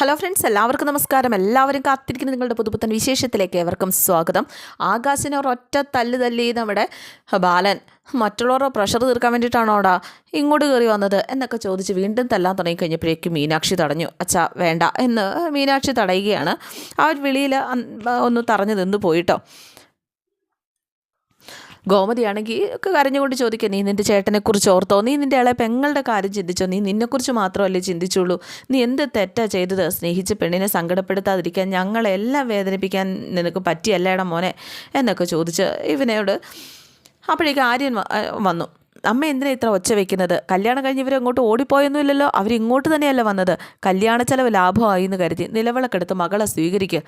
Hello friends എല്ലാവർക്കും നമസ്കാരം. എല്ലാവരും കാത്തിരിക്കുന്ന നിങ്ങളുടെ പുതുപുത്തൻ വിശേഷത്തിലേക്ക് ഏവർക്കും സ്വാഗതം. ആകാശിനെ ഒരൊറ്റ തല്ല് തല്ലി നമ്മുടെ ബാലൻ മറ്റുള്ളവരുടെ പ്രഷർ തീർക്കാൻ വേണ്ടിയിട്ടാണോടാ ഇങ്ങോട്ട് കയറി വന്നത് എന്നൊക്കെ ചോദിച്ച് വീണ്ടും തല്ലാൻ തുടങ്ങി കഴിഞ്ഞപ്പോഴേക്കും മീനാക്ഷി തടഞ്ഞു. അച്ഛാ വേണ്ട എന്ന് മീനാക്ഷി തടയുകയാണ്. ആ ഒരു വിളിയിൽ ഒന്ന് തറഞ്ഞു നിന്ന് പോയിട്ടോ. ഗോമതിയാണെങ്കിൽ ഒക്കെ കരഞ്ഞുകൊണ്ട് ചോദിക്കുക നീ നിന്റെ ചേട്ടനെക്കുറിച്ച് ഓർത്തോ? നീ നിന്റെ ഇളയ പെങ്ങളുടെ കാര്യം ചിന്തിച്ചോ? നീ നിന്നെക്കുറിച്ച് മാത്രമല്ലേ ചിന്തിച്ചുള്ളൂ? നീ എന്ത് തെറ്റാ ചെയ്തത്? സ്നേഹിച്ച് പെണ്ണിനെ സങ്കടപ്പെടുത്താതിരിക്കാൻ ഞങ്ങളെല്ലാം വേദനിപ്പിക്കാൻ നിനക്ക് പറ്റിയല്ലേടാ മോനെ? എന്നൊക്കെ ചോദിച്ച് ഇവനോട് അപ്പോഴേക്ക് ആര്യൻ വന്നു. അമ്മ എന്തിനാ ഇത്ര ഒച്ച വെക്കുന്നത്? കല്യാണം കഴിഞ്ഞ് ഇവർ അങ്ങോട്ട് ഓടിപ്പോയൊന്നുമില്ലല്ലോ? അവരിങ്ങോട്ട് തന്നെയല്ല വന്നത്? കല്യാണ ചെലവ് ലാഭമായി എന്ന് കരുതി നിലവിളക്കെടുത്ത് മകളെ സ്വീകരിക്കുക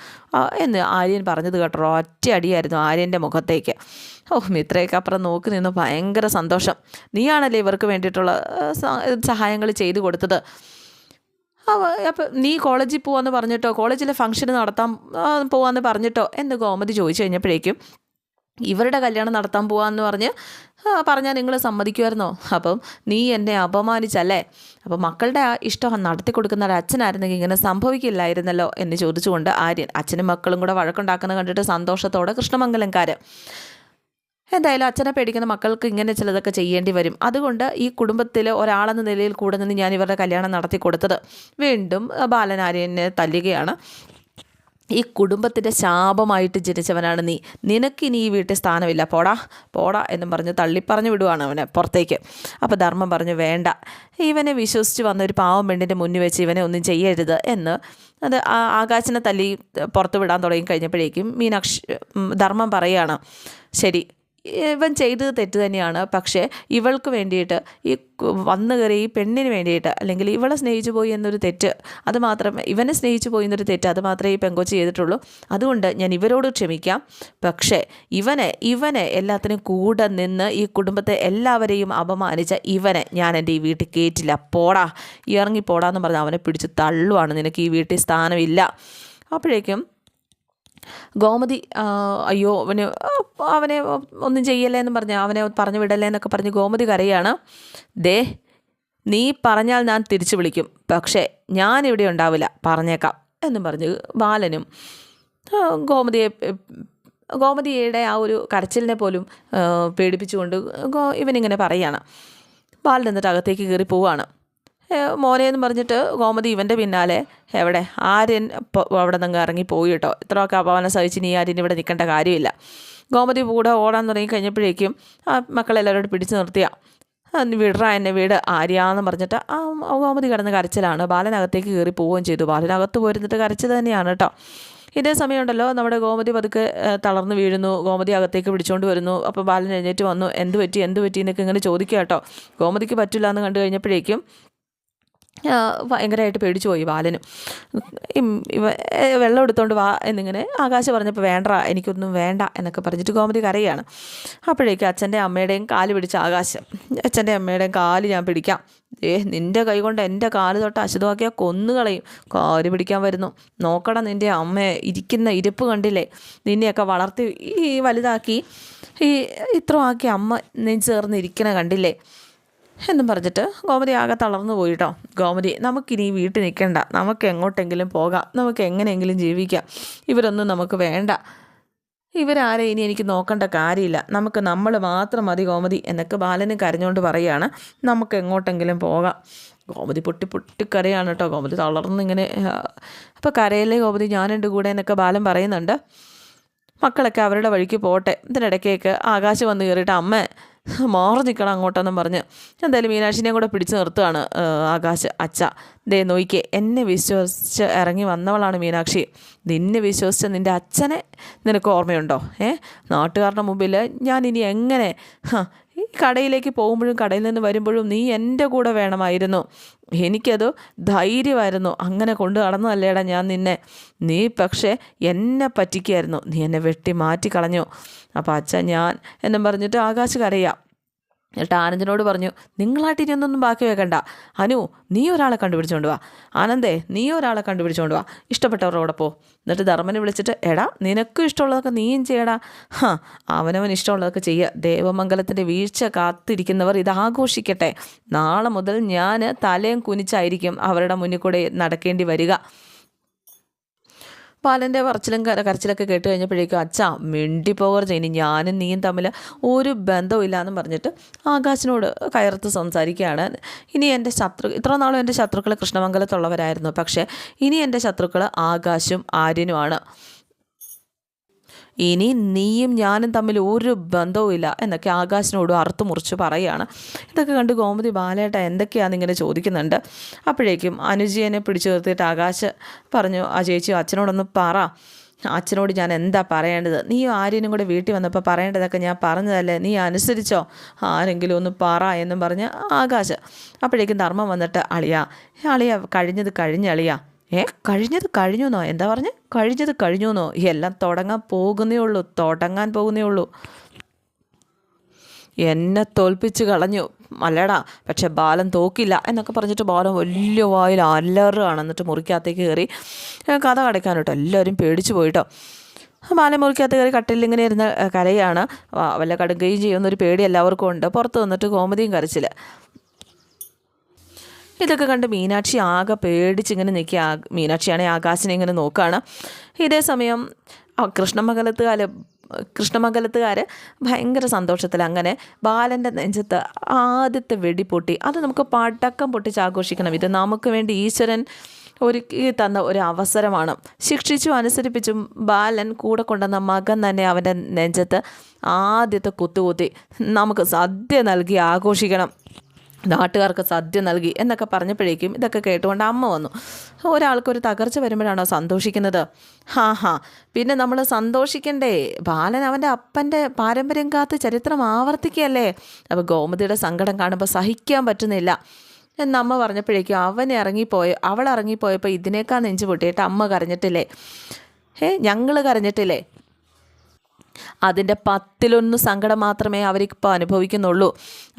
എന്ന് ആര്യൻ പറഞ്ഞത് കേട്ടോ ഒറ്റ അടിയായിരുന്നു ആര്യന്റെ മുഖത്തേക്ക്. ഓ മിത്രയൊക്കെ അപ്പുറം നോക്കി നിന്ന് ഭയങ്കര സന്തോഷം. നീയാണല്ലേ ഇവർക്ക് വേണ്ടിയിട്ടുള്ള സഹായങ്ങൾ ചെയ്തു കൊടുത്തത്? അപ്പം നീ കോളേജിൽ പോവാന്ന് പറഞ്ഞിട്ടോ? കോളേജിലെ ഫംഗ്ഷന് നടത്താൻ പോവാന്ന് പറഞ്ഞിട്ടോ? എന്ന് ഗോമതി ചോദിച്ചു കഴിഞ്ഞപ്പോഴേക്കും ഇവരുടെ കല്യാണം നടത്താൻ പോവാന്ന് പറഞ്ഞ് പറഞ്ഞാൽ നിങ്ങൾ സമ്മതിക്കുമായിരുന്നോ? അപ്പം നീ എന്നെ അപമാനിച്ചല്ലേ? അപ്പം മക്കളുടെ ആ ഇഷ്ടം നടത്തി കൊടുക്കുന്ന ഒരു അച്ഛനായിരുന്നെങ്കിൽ ഇങ്ങനെ സംഭവിക്കില്ലായിരുന്നല്ലോ എന്ന് ചോദിച്ചുകൊണ്ട് ആര്യൻ അച്ഛനും മക്കളും കൂടെ വഴക്കുണ്ടാക്കുന്നത് കണ്ടിട്ട് സന്തോഷത്തോടെ കൃഷ്ണമംഗലംകാര് എന്തായാലും അച്ഛനെ പേടിക്കുന്ന മക്കൾക്ക് ഇങ്ങനെ ചിലതൊക്കെ ചെയ്യേണ്ടി വരും. അതുകൊണ്ട് ഈ കുടുംബത്തിൽ ഒരാളെന്ന നിലയിൽ കൂടെ നിന്ന് ഞാൻ ഇവരുടെ കല്യാണം നടത്തി കൊടുത്തത് വീണ്ടും ബാലനാര്യനെ തല്ലുകയാണ്. ഈ കുടുംബത്തിന്റെ ശാപമായിട്ട് ജനിച്ചവനാണ് നീ. നിനക്കിനി ഈ വീട്ടിൽ സ്ഥാനമില്ല. പോടാ പോടാ എന്നും പറഞ്ഞ് തള്ളിപ്പറഞ്ഞു വിടുവാണ് അവനെ പുറത്തേക്ക്. അപ്പോൾ ധർമ്മം പറഞ്ഞു വേണ്ട. ഇവനെ വിശ്വസിച്ച് വന്ന ഒരു പാവം പെണ്ണിന്റെ മുന്നിൽ വെച്ച് ഇവനെ ഒന്നും ചെയ്യരുത് എന്ന്. അത് ആകാശനെ തല്ലി പുറത്ത് വിടാൻ തുടങ്ങി കഴിഞ്ഞപ്പോഴേക്കും മീനാക്ഷി ധർമ്മം പറയുകയാണ് ശരി ഇവൻ ചെയ്തത് തെറ്റ് തന്നെയാണ്. പക്ഷേ ഇവൾക്ക് വേണ്ടിയിട്ട് ഈ വന്നു കയറി ഈ പെണ്ണിന് വേണ്ടിയിട്ട് അല്ലെങ്കിൽ ഇവളെ സ്നേഹിച്ചു പോയി എന്നൊരു തെറ്റ് അത് മാത്രം ഇവനെ സ്നേഹിച്ചു പോയി എന്നൊരു തെറ്റ് അത് മാത്രമേ ഈ പെങ്കൊച്ച് ചെയ്തിട്ടുള്ളൂ. അതുകൊണ്ട് ഞാൻ ഇവരോട് ക്ഷമിക്കാം. പക്ഷേ ഇവനെ ഇവനെ എല്ലാത്തിനും കൂടെ നിന്ന് ഈ കുടുംബത്തെ എല്ലാവരെയും അപമാനിച്ച ഇവനെ ഞാൻ എന്റെ ഈ വീട്ടിൽ കയറ്റില്ല പോടാ ഇറങ്ങി പോടാന്ന് പറഞ്ഞ് അവനെ പിടിച്ച് തള്ളുവാണ്. നിനക്ക് ഈ വീട്ടിൽ സ്ഥാനമില്ല. അപ്പോഴേക്കും ഗോമതി അയ്യോ അവന് അവനെ ഒന്നും ചെയ്യല്ലേ എന്ന് പറഞ്ഞ് അവനെ പറഞ്ഞു വിടല്ലേ എന്നൊക്കെ പറഞ്ഞ് ഗോമതി കരയാണ്. ദേ നീ പറഞ്ഞാൽ ഞാൻ തിരിച്ചു വിളിക്കും പക്ഷേ ഞാനിവിടെ ഉണ്ടാവില്ല പറഞ്ഞേക്കാം എന്നും പറഞ്ഞ് ബാലനും ഗോമതിയെ ഗോമതിയുടെ ആ ഒരു കരച്ചിലിനെ പോലും പേടിപ്പിച്ചുകൊണ്ട് ഗോ ഇവനിങ്ങനെ പറയാണ്. ബാലൻ എന്നിട്ട് അകത്തേക്ക് കയറി ഏ, മോനെ എന്ന് പറഞ്ഞിട്ട് ഗോമതി ഇവന്റെ പിന്നാലെ എവിടെ? ആര്യൻ അവിടെ നിന്ന് ഇറങ്ങി പോയി കേട്ടോ. ഇത്രയൊക്കെ അപമാനം സഹിച്ച് നീ ആര്യൻ ഇവിടെ നിൽക്കേണ്ട കാര്യമില്ല. ഗോമതി കൂടെ ഓടാൻ തുടങ്ങി കഴിഞ്ഞപ്പോഴേക്കും ആ മക്കളെല്ലാവരോട് പിടിച്ചു നിർത്തിയ. വിടറ എന്നെ വീട് ആര്യാന്ന് പറഞ്ഞിട്ട് ആ ഗോമതി കിടന്ന് കരച്ചിലാണ്. ബാലനകത്തേക്ക് കയറി പോവുകയും ചെയ്തു. ബാലനകത്ത് പോയിരുന്നിട്ട് കരച്ചത് തന്നെയാണ് കേട്ടോ. ഇതേ സമയമുണ്ടല്ലോ നമ്മുടെ ഗോമതി പതുക്കെ തളർന്നു വീഴുന്നു. ഗോമതി അകത്തേക്ക് പിടിച്ചുകൊണ്ട് വരുന്നു. അപ്പോൾ ബാലൻ എഴുന്നേറ്റ് വന്നു. എന്ത് പറ്റി? എന്ത് പറ്റി? എന്നൊക്കെ ഇങ്ങനെ ചോദിക്കുക കേട്ടോ. ഗോമതിക്ക് പറ്റില്ല എന്ന് കണ്ടു കഴിഞ്ഞപ്പോഴേക്കും ഭയങ്കരമായിട്ട് പേടിച്ചു പോയി ബാലനും വെള്ളം എടുത്തോണ്ട് വാ എന്നിങ്ങനെ ആകാശം പറഞ്ഞപ്പോൾ വേണ്ട എനിക്കൊന്നും വേണ്ട എന്നൊക്കെ പറഞ്ഞിട്ട് ഗോമതി കരയാണ്. അപ്പോഴേക്കും അച്ഛന്റെ അമ്മയുടെയും കാൽ പിടിച്ച ആകാശം. അച്ഛന്റെ അമ്മയുടെയും കാൽ ഞാൻ പിടിക്കാം. ഏ നിന്റെ കൈ കൊണ്ട് എന്റെ കാൽ തൊട്ട് അശുദ്ധമാക്കിയാൽ കൊന്നുകളയും കാൽ പിടിക്കാൻ വരുന്നു. നോക്കണം നിന്റെ അമ്മ ഇരിക്കുന്ന ഇരിപ്പ് കണ്ടില്ലേ? നിന്നെയൊക്കെ വളർത്തി ഈ വലുതാക്കി ഈ ഇത്രമാക്കി അമ്മ നീ ഇരിക്കണ കണ്ടില്ലേ? എന്നും പറഞ്ഞിട്ട് ഗോമതി ആകെ തളർന്നു പോയിട്ടോ. ഗോമതി നമുക്കിനി വീട്ടിൽ നിൽക്കണ്ട. നമുക്ക് എങ്ങോട്ടെങ്കിലും പോകാം. നമുക്ക് എങ്ങനെയെങ്കിലും ജീവിക്കാം. ഇവരൊന്നും നമുക്ക് വേണ്ട. ഇവരാരെ ഇനി എനിക്ക് നോക്കേണ്ട കാര്യമില്ല. നമുക്ക് നമ്മൾ മാത്രം മതി ഗോമതി എന്നൊക്കെ ബാലന് കരഞ്ഞുകൊണ്ട് പറയുകയാണ്. നമുക്ക് എങ്ങോട്ടെങ്കിലും പോകാം. ഗോമതി പൊട്ടി പൊട്ടി കരയാണ് കേട്ടോ. ഗോമതി തളർന്നിങ്ങനെ അപ്പോൾ കരയിലെ ഗോമതി? ഞാനുണ്ട് കൂടെ എന്നൊക്കെ ബാലൻ പറയുന്നുണ്ട്. മക്കളൊക്കെ അവരുടെ വഴിക്ക് പോട്ടെ. ഇതിനിടയ്ക്കേക്ക് ആകാശം വന്ന് കയറിയിട്ട് അമ്മ മാറി നിൽക്കണം അങ്ങോട്ടെന്നും പറഞ്ഞ്. എന്തായാലും മീനാക്ഷിനെയും കൂടെ പിടിച്ചു നിർത്തുകയാണ് ആകാശ് അച്ഛ. ദേ നോയിക്കേ എന്നെ വിശ്വസിച്ച് ഇറങ്ങി വന്നവളാണ് മീനാക്ഷി. നിന്നെ വിശ്വസിച്ച നിന്റെ അച്ഛനെ നിനക്ക് ഓർമ്മയുണ്ടോ? ഏ നാട്ടുകാരുടെ മുമ്പിൽ ഞാൻ ഇനി എങ്ങനെ ഈ കടയിലേക്ക് പോകുമ്പോഴും കടയിൽ നിന്ന് വരുമ്പോഴും നീ എന്റെ കൂടെ വേണമായിരുന്നു. എനിക്കത് ധൈര്യമായിരുന്നു. അങ്ങനെ കൊണ്ടു നടന്നതല്ലേടാ ഞാൻ നിന്നെ. നീ പക്ഷേ എന്നെ പറ്റിക്കായിരുന്നു. നീ എന്നെ വെട്ടി മാറ്റി കളഞ്ഞു അപ്പോൾ അച്ഛൻ ഞാൻ എന്നും പറഞ്ഞിട്ട് ആകാശ് കരയാം. എന്നിട്ട് ആനന്ദിനോട് പറഞ്ഞു നിങ്ങളായിട്ട് ഇനി ഒന്നൊന്നും ബാക്കി വെക്കണ്ട. അനു നീ ഒരാളെ കണ്ടുപിടിച്ചോണ്ട് വാ. ആനന്ദേ നീ ഒരാളെ കണ്ടുപിടിച്ചോണ്ട് വാ. ഇഷ്ടപ്പെട്ടവരുടെ പോ. എന്നിട്ട് ധർമ്മനെ വിളിച്ചിട്ട് എടാ നിനക്കും ഇഷ്ടമുള്ളതൊക്കെ നീയും ചെയ്യടാ. ഹാ അവനവൻ ഇഷ്ടമുള്ളതൊക്കെ ചെയ്യുക ദേവമംഗലത്തിന്റെ വീഴ്ച കാത്തിരിക്കുന്നവർ ഇത് ആഘോഷിക്കട്ടെ. നാളെ മുതൽ ഞാൻ തലയും കുനിച്ചായിരിക്കും അവരുടെ മുന്നിൽ കൂടെ നടക്കേണ്ടി വരിക. ബാലന്റെ പറച്ചിലും കര- കരച്ചിലൊക്കെ കേട്ട് കഴിഞ്ഞപ്പോഴേക്കും അച്ഛാ മിണ്ടിപ്പോകരുത്. ഇനി ഞാനും നീയും തമ്മിൽ ഒരു ബന്ധവും എന്ന് പറഞ്ഞിട്ട് ആകാശിനോട് കയർത്ത് സംസാരിക്കുകയാണ്. ഇനി എന്റെ ശത്രു ഇത്ര നാളും എന്റെ ശത്രുക്കൾ കൃഷ്ണമംഗലത്തുള്ളവരായിരുന്നു. പക്ഷേ ഇനി എന്റെ ശത്രുക്കൾ ആകാശും ആര്യനുമാണ്. ഇനി നീയും ഞാനും തമ്മിൽ ഒരു ബന്ധവുമില്ല എന്നൊക്കെ ആകാശിനോട് അറുത്തു മുറിച്ച് പറയുകയാണ്. ഇതൊക്കെ കണ്ട് ഗോമതി ബാലേട്ട എന്തൊക്കെയാണെന്ന് ഇങ്ങനെ ചോദിക്കുന്നുണ്ട്. അപ്പോഴേക്കും അനുജയനെ പിടിച്ചു നിർത്തിയിട്ട് ആകാശ് പറഞ്ഞു ആ ചേച്ചി അച്ഛനോടൊന്ന് പറ. അച്ഛനോട് ഞാൻ എന്താ പറയേണ്ടത്? നീ ആര്യനും കൂടെ വീട്ടിൽ വന്നപ്പോൾ പറയേണ്ടതൊക്കെ ഞാൻ പറഞ്ഞതല്ലേ? നീ അനുസരിച്ചോ? ആരെങ്കിലും ഒന്ന് പറ എന്നും പറഞ്ഞ് ആകാശ് അപ്പോഴേക്കും ധർമ്മം വന്നിട്ട് അളിയ അളിയ കഴിഞ്ഞത് കഴിഞ്ഞളിയ ഏ കഴിഞ്ഞത് കഴിഞ്ഞുന്നോ? എന്താ പറഞ്ഞ്? കഴിഞ്ഞത് കഴിഞ്ഞുന്നോ? എല്ലാം തുടങ്ങാൻ പോകുന്നേ ഉള്ളൂ തുടങ്ങാൻ പോകുന്നേ ഉള്ളൂ. എന്നെ തോൽപ്പിച്ച് കളഞ്ഞു. അല്ലടാ പക്ഷെ ബാലൻ തോക്കില്ല എന്നൊക്കെ പറഞ്ഞിട്ട് ബാലൻ വലിയ വായിൽ അല്ലറാണ് എന്നിട്ട് മുറിക്കകത്തേക്ക് കയറി കഥ കടയ്ക്കാൻ കേട്ടോ എല്ലാവരും പേടിച്ചു പോയിട്ടോ. ബാലൻ മുറിക്കകത്ത് കയറി കട്ടിലിൽ ഇങ്ങനെ ഇരുന്ന കരയാണ്. വല്ല കടുക്കുകയും ചെയ്യുന്നൊരു പേടി എല്ലാവർക്കും ഉണ്ട്. പുറത്ത് വന്നിട്ട് കോമതിയും കരച്ചിൽ ഇതൊക്കെ കണ്ട് മീനാക്ഷി ആകെ പേടിച്ചിങ്ങനെ നിൽക്കുക ആ- മീനാക്ഷിയാണെങ്കിൽ ആകാശിനെ ഇങ്ങനെ നോക്കുകയാണ് ഇതേ സമയം കൃഷ്ണമംഗലത്ത് കൃഷ്ണമംഗലത്തുകാർ കൃഷ്ണമംഗലത്തുകാർ ഭയങ്കര സന്തോഷത്തിൽ അങ്ങനെ ബാലന്റെ നെഞ്ചത്ത് ആദ്യത്തെ വെടി പൊട്ടി. അത് നമുക്ക് പടക്കം പൊട്ടിച്ച് ആഘോഷിക്കണം. ഇത് നമുക്ക് വേണ്ടി ഈശ്വരൻ ഒരുക്കി തന്ന ഒരു അവസരമാണ്. ശിക്ഷിച്ചും അനുസരിപ്പിച്ചും ബാലൻ കൂടെ കൊണ്ടുവന്ന മകൻ തന്നെ അവന്റെ നെഞ്ചത്ത് ആദ്യത്തെ കുത്തുകുത്തി നമുക്ക് സദ്യ നൽകി ആഘോഷിക്കണം. നാട്ടുകാർക്ക് സദ്യ നൽകി എന്നൊക്കെ പറഞ്ഞപ്പോഴേക്കും ഇതൊക്കെ കേട്ടുകൊണ്ട് അമ്മ വന്നു. ഒരാൾക്കൊരു തകർച്ച വരുമ്പോഴാണോ സന്തോഷിക്കുന്നത്? ഹാ ഹാ. പിന്നെ നമ്മൾ സന്തോഷിക്കണ്ടേ. ബാലൻ അവന്റെ അപ്പന്റെ പാരമ്പര്യം കാത്ത് ചരിത്രം ആവർത്തിക്കുകയല്ലേ? അപ്പോൾ ഗോമതിയുടെ സങ്കടം കാണുമ്പോൾ സഹിക്കാൻ പറ്റുന്നില്ല. എന്ന് അമ്മ പറഞ്ഞപ്പോഴേക്കും അവൻ ഇറങ്ങിപ്പോയ അവൾ ഇറങ്ങിപ്പോയപ്പോൾ ഇതിനേക്കാൾ നെഞ്ചു പൊട്ടിയിട്ട് അമ്മ കരഞ്ഞിട്ടില്ലേ? ഏ ഞങ്ങൾ കരഞ്ഞിട്ടില്ലേ? അതിന്റെ പത്തിലൊന്ന് സങ്കടം മാത്രമേ അവർക്കിപ്പോൾ അനുഭവിക്കുന്നുള്ളൂ.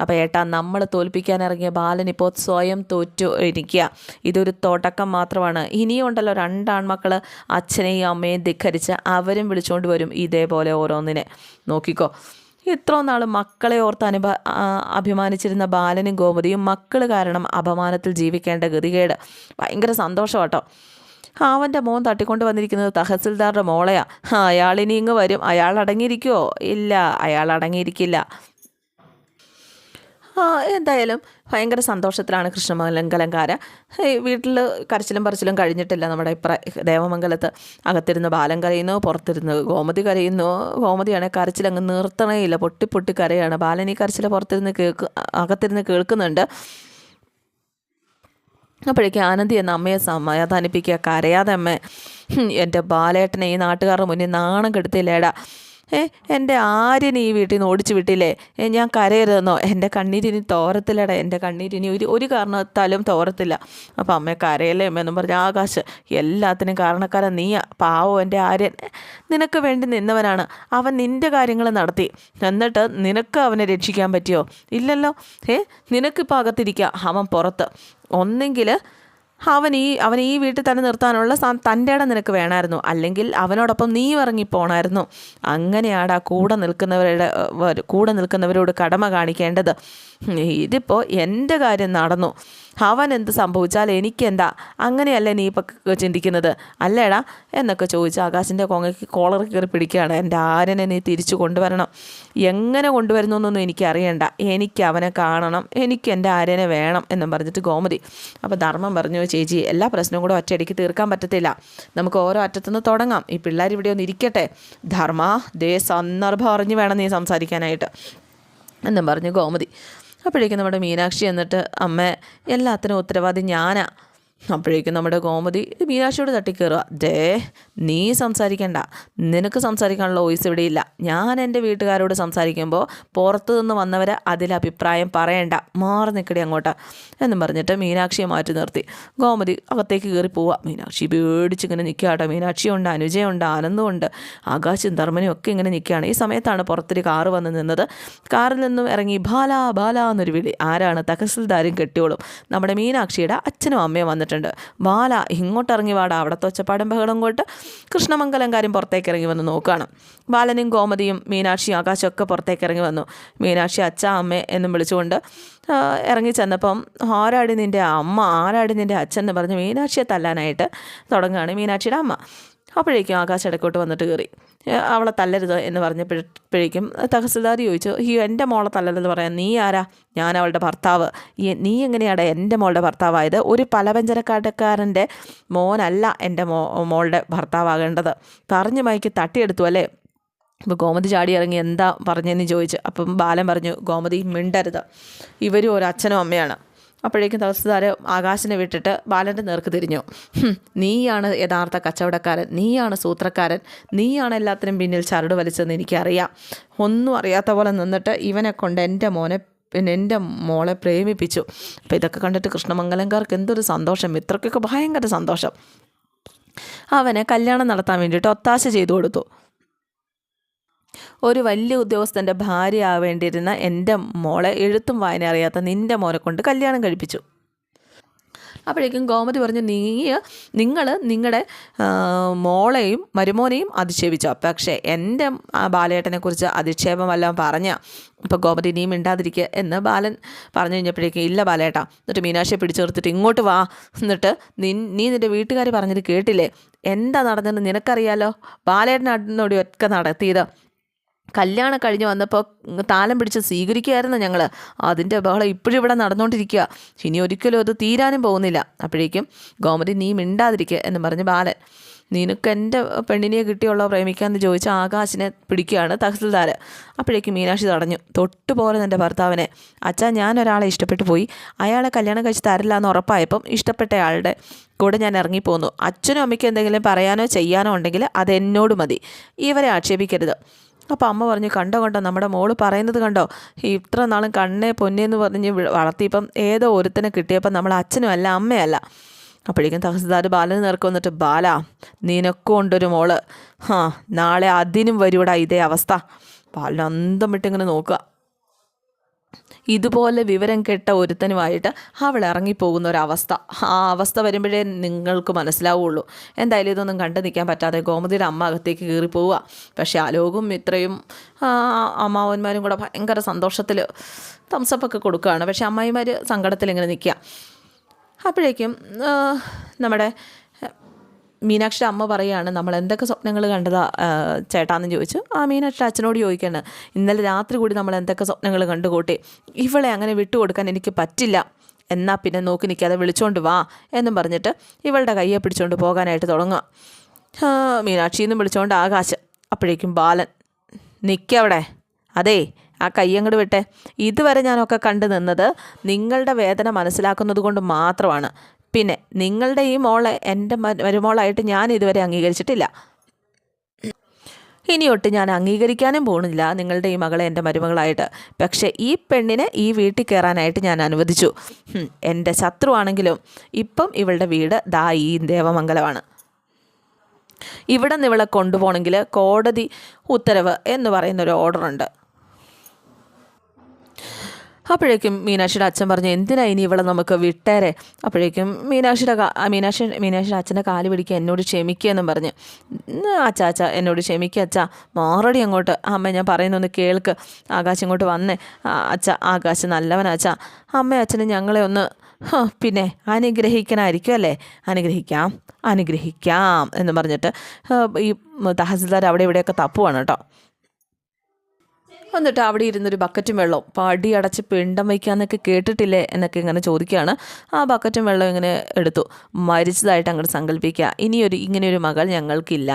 അപ്പോൾ ഏട്ടാ നമ്മൾ തോൽപ്പിക്കാൻ ഇറങ്ങിയ ബാലൻ ഇപ്പോൾ സ്വയം തോറ്റു ഇരിക്കുക. ഇതൊരു തുടക്കം മാത്രമാണ്. ഇനിയും ഉണ്ടല്ലോ രണ്ടാൺമക്കൾ അച്ഛനെയും അമ്മയും ധിഖരിച്ച് അവരും വിളിച്ചുകൊണ്ട് വരും ഇതേപോലെ ഓരോന്നിനെ. നോക്കിക്കോ ഇത്ര നാൾ മക്കളെ ഓർത്ത് അനുഭ അഭിമാനിച്ചിരുന്ന ബാലനും ഗോമതിയും മക്കൾ കാരണം അപമാനത്തിൽ ജീവിക്കേണ്ട ഗതികേട്. ഭയങ്കര സന്തോഷം കേട്ടോ അവന്റെ മോൻ തട്ടിക്കൊണ്ട് വന്നിരിക്കുന്നത് തഹസിൽദാറുടെ മോളെയാ. അയാളിനി ഇങ്ങ് വരും. അയാൾ അടങ്ങിയിരിക്കുമോ ഇല്ല അയാൾ അടങ്ങിയിരിക്കില്ല. എന്തായാലും ഭയങ്കര സന്തോഷത്തിലാണ് കൃഷ്ണമംഗലങ്കാര വീട്ടിൽ കരച്ചിലും പറച്ചിലും കഴിഞ്ഞിട്ടില്ല നമ്മുടെ ഇപ്ര ദേവമംഗലത്ത്. അകത്തിരുന്ന് ബാലൻ കരയുന്നു പുറത്തിരുന്ന് ഗോമതി കരയുന്നു. ഗോമതിയാണെ കരച്ചിലങ്ങ് നിർത്തണേ ഇല്ല. പൊട്ടി പൊട്ടി കരയാണ്. ബാലൻ ഈ കരച്ചിൽ പുറത്തിരുന്ന് കേൾക്ക് അകത്തിരുന്ന് കേൾക്കുന്നുണ്ട്. അപ്പോഴേക്കും ആനന്ദി എന്ന അമ്മയെ സമാധാനിപ്പിക്കുക കരയാതെ അമ്മ എന്റെ ബാലേട്ടനെ ഈ നാട്ടുകാരുടെ മുന്നിൽ നാണം കെടുത്തില്ലേടാ. ഏ എന്റെ ആര്യനെ ഈ വീട്ടിൽ നിന്ന് ഓടിച്ചു വിട്ടില്ലേ? ഞാൻ കരയരുതെന്നോ? എന്റെ കണ്ണീരിനി തോരത്തില്ലടാ എന്റെ കണ്ണീരിനി ഒരു ഒരു കാരണത്താലും തോരത്തില്ല. അപ്പം അമ്മ കരയല്ലേ അമ്മയെന്നും പറഞ്ഞ ആകാശ് എല്ലാത്തിനും കാരണക്കാരൻ നീയാ പാവോ എന്റെ ആര്യൻ. നിനക്ക് വേണ്ടി നിന്നവനാണ്. അവൻ നിന്റെ കാര്യങ്ങൾ നടത്തി. എന്നിട്ട് നിനക്ക് അവനെ രക്ഷിക്കാൻ പറ്റിയോ? ഇല്ലല്ലോ. ഏ നിനക്കിപ്പോൾ അകത്തിരിക്കുക അവൻ പുറത്ത്. ഒന്നെങ്കിൽ അവൻ ഈ അവൻ ഈ വീട്ടിൽ തന്നെ നിർത്താനുള്ള തന്റെ ഇടം നിനക്ക് വേണമായിരുന്നു അല്ലെങ്കിൽ അവനോടൊപ്പം നീ ഇറങ്ങിപ്പോണായിരുന്നു അങ്ങനെയാടാ കൂടെ നിൽക്കുന്നവരുടെ കൂടെ നിൽക്കുന്നവരോട് കടമ കാണിക്കേണ്ടത്. ഇതിപ്പോൾ എന്റെ കാര്യം നടന്നു. അവൻ എന്ത് സംഭവിച്ചാൽ എനിക്കെന്താ? അങ്ങനെയല്ലേ നീ ഇപ്പം ചിന്തിക്കുന്നത്? അല്ലേടാ? എന്നൊക്കെ ചോദിച്ച് ആകാശിന്റെ കൊങ്ങയ്ക്ക് കോളർ കയറി പിടിക്കുകയാണ്. എന്റെ ആരനെ നീ തിരിച്ചു കൊണ്ടുവരണം. എങ്ങനെ കൊണ്ടുവരുന്നു എന്നൊന്നും എനിക്ക് അറിയണ്ട എനിക്ക് അവനെ കാണണം. എനിക്ക് എന്റെ ആര്യനെ വേണം എന്നും പറഞ്ഞിട്ട് ഗോമതി. അപ്പോൾ ധർമ്മം പറഞ്ഞു ചേച്ചി എല്ലാ പ്രശ്നവും കൂടെ ഒറ്റയടിക്ക് തീർക്കാൻ പറ്റത്തില്ല. നമുക്ക് ഓരോ അറ്റത്തുനിന്ന് തുടങ്ങാം. ഈ പിള്ളേർ ഇവിടെ ഒന്ന് ഇരിക്കട്ടെ. ധർമ്മ ദേ സന്ദർഭം അറിഞ്ഞ് വേണം നീ സംസാരിക്കാനായിട്ട്. എന്നും പറഞ്ഞു ഗോമതി. അപ്പോഴേക്കും നമ്മുടെ മീനാക്ഷി എന്നിട്ട് അമ്മ എല്ലാത്തിനും ഉത്തരവാദി ഞാനാ. അപ്പോഴേക്കും നമ്മുടെ ഗോമതി മീനാക്ഷിയോട് തട്ടിക്കയറുക ദേ നീ സംസാരിക്കണ്ട. നിനക്ക് സംസാരിക്കാനുള്ള വോയിസ് ഇവിടെയില്ല ഞാൻ എന്റെ വീട്ടുകാരോട് സംസാരിക്കുമ്പോൾ പുറത്തു നിന്ന് വന്നവരെ അതിൽ അഭിപ്രായം പറയണ്ട. മാറി നിൽക്കടി അങ്ങോട്ട് എന്നും പറഞ്ഞിട്ട് മീനാക്ഷിയെ മാറ്റി നിർത്തി. ഗോമതി അകത്തേക്ക് കയറി പോവുക മീനാക്ഷി പേടിച്ചിങ്ങനെ നിൽക്കുക കേട്ടോ മീനാക്ഷിയുണ്ട് അനുജയുണ്ട് ആനന്ദമുണ്ട് ആകാശും ധർമ്മനും ഒക്കെ ഇങ്ങനെ നിൽക്കുകയാണ് ഈ സമയത്താണ് പുറത്തൊരു കാറ് വന്ന് നിന്നത്. കാറിൽ നിന്നും ഇറങ്ങി ബാല ബാല എന്നൊരു വിളി. ആരാണ്? തഹസിൽദാരും കെട്ടിയോളും. നമ്മുടെ മീനാക്ഷിയുടെ അച്ഛനും അമ്മയും വന്നിട്ടുണ്ട്. ബാല ഇങ്ങോട്ടിറങ്ങി വാടാ അവിടുത്തെ ഒച്ചപ്പാടും ബഹളം കൊണ്ട് കൃഷ്ണമംഗലംകാരും പുറത്തേക്ക് ഇറങ്ങി വന്ന് നോക്കുകയാണ്. ബാലനും ഗോമതിയും മീനാക്ഷിയും ആകാശം ഒക്കെ പുറത്തേക്ക് ഇറങ്ങി വന്നു. മീനാക്ഷി അച്ഛ അമ്മ എന്നും വിളിച്ചുകൊണ്ട് ഇറങ്ങി ചെന്നപ്പം ആരാടി നിന്റെ അമ്മ? ആരാടി നിന്റെ അച്ഛൻ? എന്ന് പറഞ്ഞ് മീനാക്ഷിയെ തല്ലാനായിട്ട് തുടങ്ങുകയാണ് മീനാക്ഷിയുടെ അമ്മ. അപ്പോഴേക്കും ആകാശ് ഇടക്കോട്ട് വന്നിട്ട് കയറി. അവളെ തല്ലരുത് എന്ന് പറഞ്ഞപ്പോഴേക്കും തഹസിൽദാർ ചോദിച്ചു ഈ എന്റെ മോളെ തല്ലരുതെന്ന് പറയാൻ നീ ആരാ? ഞാൻ അവളുടെ ഭർത്താവ്. നീ എങ്ങനെയാണ് എന്റെ മോളുടെ ഭർത്താവായത്? ഒരു പലവ്യഞ്ജനക്കാട്ടക്കാരന്റെ മോനല്ല എന്റെ മോ മോളുടെ ഭർത്താവാകേണ്ടത്. പറഞ്ഞു മയക്ക് തട്ടിയെടുത്തു അല്ലേ? അപ്പോൾ ഗോമതി ചാടി ഇറങ്ങി എന്താ പറഞ്ഞതെന്ന് ചോദിച്ചു. അപ്പം ബാലൻ പറഞ്ഞു ഗോമതി മിണ്ടരുത്. ഇവരും ഒരു അച്ഛനും അമ്മയാണ്. അപ്പോഴേക്കും തഹസിൽദാർ ആകാശിനെ വിട്ടിട്ട് ബാലന്റെ നേർക്ക് തിരിഞ്ഞു. നീയാണ് യഥാർത്ഥ കച്ചവടക്കാരൻ നീയാണ് സൂത്രക്കാരൻ നീയാണ് എല്ലാത്തിനും പിന്നിൽ ചരട് വലിച്ചതെന്ന് എനിക്കറിയാം. ഒന്നും അറിയാത്ത പോലെ നിന്നിട്ട് ഇവനെ കൊണ്ട് എന്റെ മോനെ പിന്നെ എന്റെ മോളെ പ്രേമിപ്പിച്ചു. അപ്പോൾ ഇതൊക്കെ കണ്ടിട്ട് കൃഷ്ണമംഗലംകാർക്ക് എന്തൊരു സന്തോഷം ഇത്രക്കൊക്കെ ഭയങ്കര സന്തോഷം. അവനെ കല്യാണം നടത്താൻ വേണ്ടിയിട്ട് ഒത്താശ ചെയ്തു കൊടുത്തു. ഒരു വലിയ ഉദ്യോഗസ്ഥന്റെ ഭാര്യ ആവേണ്ടിയിരുന്ന എന്റെ മോളെ എഴുത്തും വായന അറിയാത്ത നിന്റെ മോനെ കൊണ്ട് കല്യാണം കഴിപ്പിച്ചു. അപ്പോഴേക്കും ഗോമതി പറഞ്ഞു നീ നിങ്ങൾ നിങ്ങളുടെ മോളെയും മരുമോനെയും അധിക്ഷേപിച്ചു. പക്ഷേ എന്റെ ബാലേട്ടനെക്കുറിച്ച് അധിക്ഷേപമെല്ലാം പറഞ്ഞ ഇപ്പോൾ ഗോമതി നീ മിണ്ടാതിരിക്കുക എന്ന് ബാലൻ പറഞ്ഞു കഴിഞ്ഞപ്പോഴേക്കും ഇല്ല ബാലേട്ടാ എന്നിട്ട് മീനാക്ഷിയെ പിടിച്ചു നിർത്തിയിട്ട് ഇങ്ങോട്ട് വാ. എന്നിട്ട് നീ നീ നിന്റെ വീട്ടുകാർ പറഞ്ഞത് കേട്ടില്ലേ? എന്താ നടന്നതെന്ന് നിനക്കറിയാലോ? ബാലേട്ടനോടി ഒക്കെ നടത്തിയത്. കല്യാണം കഴിഞ്ഞ് വന്നപ്പോൾ താലം പിടിച്ച് സ്വീകരിക്കുകയായിരുന്നു ഞങ്ങൾ അതിന്റെ ബഹളം ഇപ്പോഴും ഇവിടെ നടന്നുകൊണ്ടിരിക്കുക ഇനി ഒരിക്കലും അത് തീരാനും പോകുന്നില്ല. അപ്പോഴേക്കും ഗോമതി നീ മിണ്ടാതിരിക്കുക എന്ന് പറഞ്ഞ് ബാലൻ നിനക്ക് എന്റെ പെണ്ണിനെ കിട്ടിയുള്ള പ്രേമിക്കാമെന്ന് ചോദിച്ച ആകാശിനെ പിടിക്കുകയാണ് തഹസിൽദാർ അപ്പോഴേക്കും മീനാക്ഷി തടഞ്ഞു. തൊട്ടുപോലെ എന്റെ ഭർത്താവിനെ. അച്ഛാ ഞാൻ ഒരാളെ ഇഷ്ടപ്പെട്ടു പോയി. അയാളെ കല്യാണം കഴിച്ച് തരില്ല എന്ന് ഉറപ്പായപ്പം ഇഷ്ടപ്പെട്ട ആളുടെ കൂടെ ഞാൻ ഇറങ്ങിപ്പോന്നു. അച്ഛനും അമ്മയ്ക്ക് എന്തെങ്കിലും പറയാനോ ചെയ്യാനോ ഉണ്ടെങ്കിൽ അത് എന്നോട് മതി. ഇവരെ ആക്ഷേപിക്കരുത്. അപ്പോൾ അമ്മ പറഞ്ഞു കണ്ടോ കണ്ടോ നമ്മുടെ മോൾ പറയുന്നത് കണ്ടോ? ഇത്ര നാളും കണ്ണേ പൊന്നേന്ന് പറഞ്ഞ് വളർത്തിയപ്പം ഏതോ ഒരുത്തനെ കിട്ടിയപ്പം നമ്മൾ അച്ഛനും അല്ല അമ്മയല്ല. അപ്പോഴേക്കും തഹസിൽദാർ ബാലന് നേർക്ക് വന്നിട്ട് ബാല നിനക്കും ഉണ്ടൊരു മോൾ. ഹാ നാളെ അതിനും വരുവടാ ഇതേ അവസ്ഥ. ബാലൻ അന്തം വിട്ടിങ്ങനെ നോക്കുക. ഇതുപോലെ വിവരം കെട്ട ഒരുത്തനുമായിട്ട് അവൾ ഇറങ്ങിപ്പോകുന്ന ഒരവസ്ഥ ആ അവസ്ഥ വരുമ്പോഴേ നിങ്ങൾക്ക് മനസ്സിലാവുള്ളൂ. എന്തായാലും ഇതൊന്നും കണ്ടു നിൽക്കാൻ പറ്റാതെ ഗോമതിയുടെ അമ്മ അകത്തേക്ക് കയറിപ്പോവുക. പോവുക പക്ഷേ അലോകും ഇത്രയും അമ്മാവന്മാരും കൂടെ ഭയങ്കര സന്തോഷത്തിൽ തംസപ്പൊക്കെ കൊടുക്കുകയാണ്. പക്ഷേ അമ്മായിമാർ സങ്കടത്തിൽ ഇങ്ങനെ നിൽക്കുക. അപ്പോഴേക്കും നമ്മുടെ മീനാക്ഷിയുടെ അമ്മ പറയുകയാണ് നമ്മൾ എന്തൊക്കെ സ്വപ്നങ്ങൾ കണ്ടതാ ചേട്ടാന്ന് ചോദിച്ചു. ആ മീനാക്ഷിയുടെ അച്ഛനോട് ചോദിക്കുകയാണ് ഇന്നലെ രാത്രി കൂടി നമ്മൾ എന്തൊക്കെ സ്വപ്നങ്ങൾ കണ്ടു കൂട്ടി ഇവളെ അങ്ങനെ വിട്ടുകൊടുക്കാൻ എനിക്ക് പറ്റില്ല. എന്നാൽ പിന്നെ നോക്കി നിൽക്കാതെ വിളിച്ചോണ്ട് വാ എന്നും പറഞ്ഞിട്ട് ഇവളുടെ കയ്യെ പിടിച്ചോണ്ട് പോകാനായിട്ട് തുടങ്ങുക. മീനാക്ഷിന്നും വിളിച്ചോണ്ട് ആകാശ്. അപ്പോഴേക്കും ബാലൻ നിൽക്കവിടെ അതേ ആ കയ്യങ്ങട് വിട്ടെ. ഇതുവരെ ഞാനൊക്കെ കണ്ടു നിന്നത് നിങ്ങളുടെ വേദന മനസ്സിലാക്കുന്നത് കൊണ്ട് മാത്രമാണ്. പിന്നെ നിങ്ങളുടെ ഈ മോളെ എന്റെ മരുമോളായിട്ട് ഞാൻ ഇതുവരെ അംഗീകരിച്ചിട്ടില്ല. ഇനിയൊട്ട് ഞാൻ അംഗീകരിക്കാനും പോകുന്നില്ല നിങ്ങളുടെ ഈ മകളെ എന്റെ മരുമകളായിട്ട്. പക്ഷേ ഈ പെണ്ണിനെ ഈ വീട്ടിൽ കയറാനായിട്ട് ഞാൻ അനുവദിച്ചു. എന്റെ ശത്രുവാണെങ്കിലും ഇപ്പം ഇവളുടെ വീട് ദാ ഈ ദേവമംഗലമാണ്. ഇവിടെ നിന്ന് ഇവളെ കൊണ്ടുപോകണമെങ്കിൽ കോടതി ഉത്തരവ് എന്ന് പറയുന്നൊരു ഓർഡറുണ്ട് അപ്പോഴേക്കും മീനാക്ഷിയുടെ അച്ഛൻ പറഞ്ഞു എന്തിനാ ഇനി ഇവളെ നമുക്ക് വിട്ടേരെ? അപ്പോഴേക്കും മീനാക്ഷിയുടെ മീനാക്ഷി മീനാക്ഷിയുടെ അച്ഛന്റെ കാൽ പിടിക്കുക എന്നോട് ക്ഷമിക്കുക എന്നും പറഞ്ഞ്. "ഉം, അച്ഛാ അച്ഛാ എന്നോട് ക്ഷമിക്കുക അച്ഛാ. മാറടി അങ്ങോട്ട് അമ്മ ഞാൻ പറയുന്നൊന്ന് കേൾക്ക്. ആകാശം ഇങ്ങോട്ട് വന്നേ. അച്ഛ ആകാശ് നല്ലവനാ അച്ഛാ. അമ്മ അച്ഛനെ ഞങ്ങളെ ഒന്ന് പിന്നെ അനുഗ്രഹിക്കണമായിരിക്കും അല്ലേ? അനുഗ്രഹിക്കാം അനുഗ്രഹിക്കാം എന്ന് പറഞ്ഞിട്ട് ഈ തഹസിൽദാർ അവിടെ ഇവിടെയൊക്കെ തപ്പുവാണ് കേട്ടോ. എന്നിട്ട് അവിടെ ഇരുന്നൊരു ബക്കറ്റും വെള്ളവും പടി അടച്ച് പിണ്ടം വയ്ക്കാന്നൊക്കെ കേട്ടിട്ടില്ലേ? എന്നൊക്കെ ഇങ്ങനെ ചോദിക്കുകയാണ്. ആ ബക്കറ്റും വെള്ളം ഇങ്ങനെ എടുത്തു. മരിച്ചതായിട്ട് അങ്ങോട്ട് സങ്കല്പിക്കുക ഇനിയൊരു ഇങ്ങനെയൊരു മകൾ ഞങ്ങൾക്കില്ല.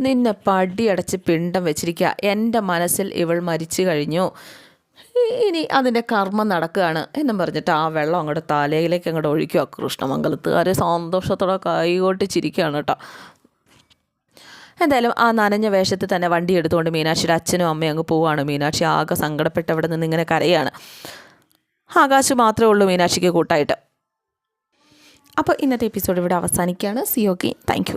നിന്നെ പടി അടച്ച് പിണ്ടം വെച്ചിരിക്കുക. എന്റെ മനസ്സിൽ ഇവൾ മരിച്ചു കഴിഞ്ഞു. ഇനി അതിന്റെ കർമ്മം നടക്കുകയാണ്. എന്നും പറഞ്ഞിട്ട് ആ വെള്ളം അങ്ങോട്ട് തലയിലേക്ക് അങ്ങോട്ട് ഒഴിക്കുക കൃഷ്ണമംഗലത്തുകാരെ സന്തോഷത്തോടെ കൈകോട്ടിച്ചിരിക്കുകയാണ് കേട്ടോ. എന്തായാലും ആ നനഞ്ഞ വേഷത്തിൽ തന്നെ വണ്ടി എടുത്തുകൊണ്ട് മീനാക്ഷിയുടെ അച്ഛനും അമ്മയും അങ്ങ് പോവുകയാണ് മീനാക്ഷി ആകെ സങ്കടപ്പെട്ട് അവിടെ നിന്ന് ഇങ്ങനെ കരയാണ്. ആകാശ് മാത്രമേ ഉള്ളൂ മീനാക്ഷിക്ക് കൂട്ടായിട്ട്. അപ്പോൾ ഇന്നത്തെ എപ്പിസോഡ് ഇവിടെ അവസാനിക്കുകയാണ്. C okay thank